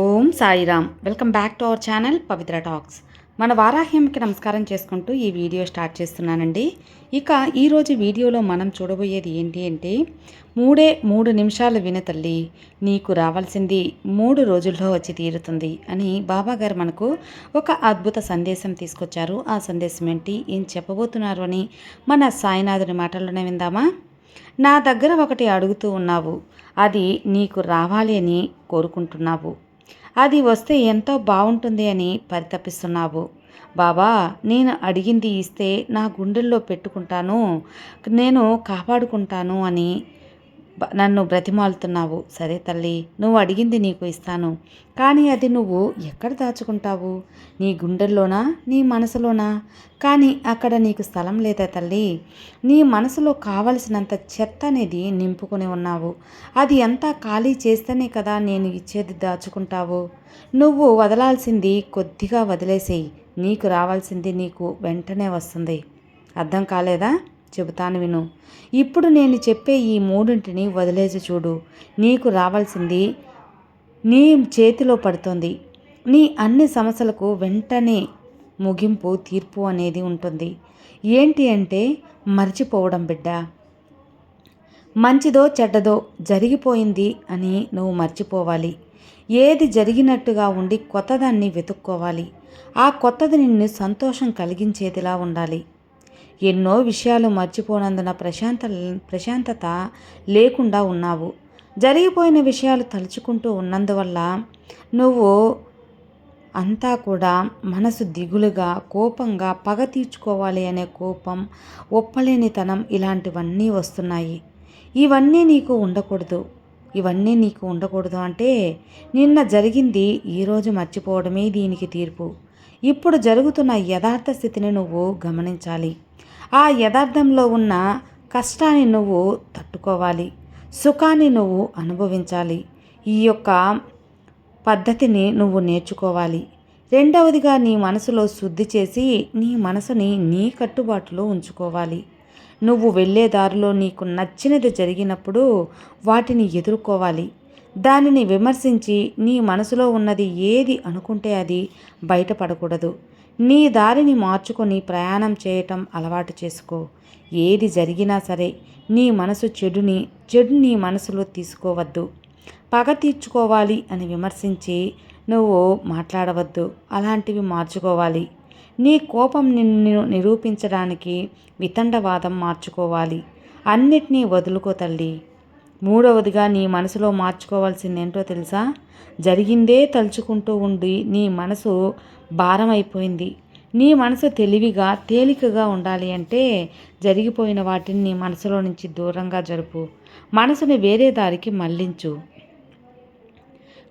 Om Sairam. Welcome back to our channel Pavitra talks. మన వారాహ్యంకి నమస్కారం చేసుకుంటూ ఈ వీడియో స్టార్ట్ చేస్తున్నానండి. ఇక ఈరోజు వీడియోలో మనం చూడబోయేది ఏంటి అంటే మూడే మూడు నిమిషాలు విన తల్లి నీకు రావాల్సింది మూడు రోజుల్లో వచ్చి తీరుతుంది అని బాబాగారు మనకు ఒక అద్భుత సందేశం తీసుకొచ్చారు. ఆ సందేశం ఏంటి? ఏం చెప్పబోతున్నారు అని మన సాయినాథుని మాటల్లోనే విందామా? నా దగ్గర ఒకటి అడుగుతూ ఉన్నావు. అది నీకు రావాలి అని కోరుకుంటున్నావు. అది వస్తే ఎంతో బాగుంటుంది అని పరితపిస్తున్నావు. బాబా నేను అడిగింది ఇస్తే నా గుండెల్లో పెట్టుకుంటాను నేను కాపాడుకుంటాను అని నన్ను బ్రతిమాలుతున్నావు. సరే తల్లి నువ్వు అడిగింది నీకు ఇస్తాను. కానీ అది నువ్వు ఎక్కడ దాచుకుంటావు? నీ గుండెల్లోనా? నీ మనసులోనా? కానీ అక్కడ నీకు స్థలం లేదా తల్లి? నీ మనసులో కావలసినంత చెత్త అనేది నింపుకొని ఉన్నావు. అది అంతా ఖాళీ చేస్తేనే కదా నేను ఇచ్చేది దాచుకుంటావు. నువ్వు వదలాల్సింది కొద్దిగా వదిలేసేయి. నీకు రావాల్సింది నీకు వెంటనే వస్తుంది. అర్థం కాలేదా? చెబుతాను విను. ఇప్పుడు నేను చెప్పే ఈ మూడింటిని వదిలేసి చూడు. నీకు రావాల్సింది నీ చేతిలో పడుతుంది. నీ అన్ని సమస్యలకు వెంటనే ముగింపు తీర్పు అనేది ఉంటుంది. ఏంటి అంటే మర్చిపోవడం బిడ్డ. మంచిదో చెడ్డదో జరిగిపోయింది అని నువ్వు మర్చిపోవాలి. ఏది జరిగినట్టుగా ఉండి కొత్తదాన్ని వెతుక్కోవాలి. ఆ కొత్తది నిన్ను సంతోషం కలిగించేదిలా ఉండాలి. ఎన్నో విషయాలు మర్చిపోనందున ప్రశాంత ప్రశాంతత లేకుండా ఉన్నావు. జరిగిపోయిన విషయాలు తలుచుకుంటూ ఉన్నందువల్ల నువ్వు అంతా కూడా మనసు దిగులుగా కోపంగా పగ తీర్చుకోవాలి అనే కోపం ఒప్పలేనితనం ఇలాంటివన్నీ వస్తున్నాయి. ఇవన్నీ నీకు ఉండకూడదు. ఇవన్నీ నీకు ఉండకూడదు అంటే నిన్న జరిగింది ఈరోజు మర్చిపోవడమే దీనికి తీర్పు. ఇప్పుడు జరుగుతున్న యథార్థ స్థితిని నువ్వు గమనించాలి. ఆ యథార్థంలో ఉన్న కష్టాన్ని నువ్వు తట్టుకోవాలి. సుఖాన్ని నువ్వు అనుభవించాలి. ఈ యొక్క పద్ధతిని నువ్వు నేర్చుకోవాలి. రెండవదిగా నీ మనసులో శుద్ధి చేసి నీ మనసుని నీ కట్టుబాటులో ఉంచుకోవాలి. నువ్వు వెళ్ళే దారిలో నీకు నచ్చినది జరిగినప్పుడు వాటిని ఎదుర్కోవాలి. దానిని విమర్శించి నీ మనసులో ఉన్నది ఏది అనుకుంటే అది బయటపడకూడదు. నీ దారిని మార్చుకొని ప్రయాణం చేయటం అలవాటు చేసుకో. ఏది జరిగినా సరే నీ మనసు చెడుని చెడు నీ మనసులో తీసుకోవద్దు. పగ తీర్చుకోవాలి అని విమర్శించి నువ్వు మాట్లాడవద్దు. అలాంటివి మార్చుకోవాలి. నీ కోపం నిన్ను నిరూపించడానికి వితండవాదం మార్చుకోవాలి. అన్నిటినీ వదులుకో తల్లి. మూడవదిగా నీ మనసులో మార్చుకోవాల్సిందేంటో తెలుసా? జరిగిందే తలుచుకుంటూ ఉండి నీ మనసు భారం అయిపోయింది నీ మనసు తెలివిగా తేలికగా ఉండాలి అంటే జరిగిపోయిన వాటిని నీ మనసులో నుంచి దూరంగా జరుపు. మనసుని వేరే దారికి మళ్ళించు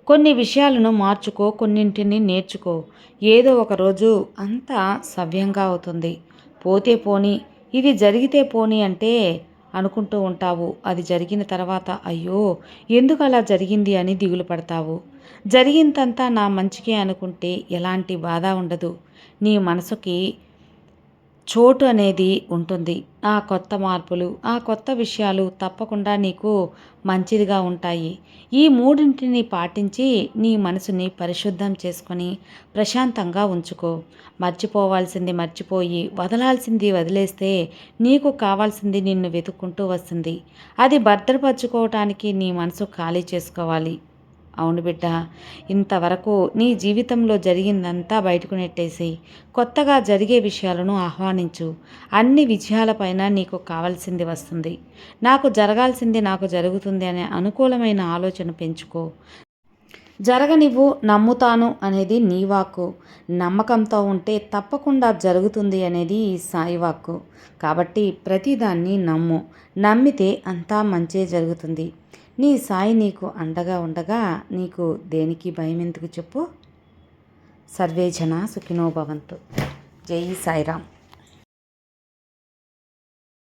కొన్ని విషయాలను మార్చుకో కొన్నింటిని నేర్చుకో. ఏదో ఒక రోజు అంతా సవ్యంగా అవుతుంది. పోతే పోని ఇది జరిగితే పోని అంటే అనుకుంటూ ఉంటావు. అది జరిగిన తర్వాత అయ్యో ఎందుకు అలా జరిగింది అని దిగులు పడతావు. జరిగిందంతా నా మంచికే అనుకుంటే ఎలాంటి బాధ ఉండదు. నీ మనసుకి చోటు అనేది ఉంటుంది. ఆ కొత్త మార్పులు ఆ కొత్త విషయాలు తప్పకుండా నీకు మంచిదిగా ఉంటాయి. ఈ మూడింటిని పాటించి నీ మనసుని పరిశుద్ధం చేసుకొని ప్రశాంతంగా ఉంచుకో. మర్చిపోవాల్సింది మర్చిపోయి వదలాల్సింది వదిలేస్తే నీకు కావాల్సింది నిన్ను వెతుక్కుంటూ వస్తుంది. అది భద్రపరచుకోవటానికి నీ మనసు ఖాళీ చేసుకోవాలి. అవును బిడ్డ ఇంతవరకు నీ జీవితంలో జరిగిందంతా బయటకు నెట్టేసి కొత్తగా జరిగే విషయాలను ఆహ్వానించు. అన్ని విజయాలపైన నీకు కావాల్సింది వస్తుంది. నాకు జరగాల్సింది నాకు జరుగుతుంది అనే అనుకూలమైన ఆలోచన పెంచుకో. జరగనివ్వు నమ్ముతాను అనేది నీ వాక్కు. నమ్మకంతో ఉంటే తప్పకుండా జరుగుతుంది అనేది ఈ సాయి వాక్కు. కాబట్టి ప్రతిదాన్ని నమ్ము. నమ్మితే అంతా మంచే జరుగుతుంది. నీ సాయి నీకు అండగా ఉండగా నీకు దేనికి భయం ఎందుకు చెప్పు? సర్వేజన సుఖినోభవంతు సుఖినో భవంతు. జై సాయిరామ్.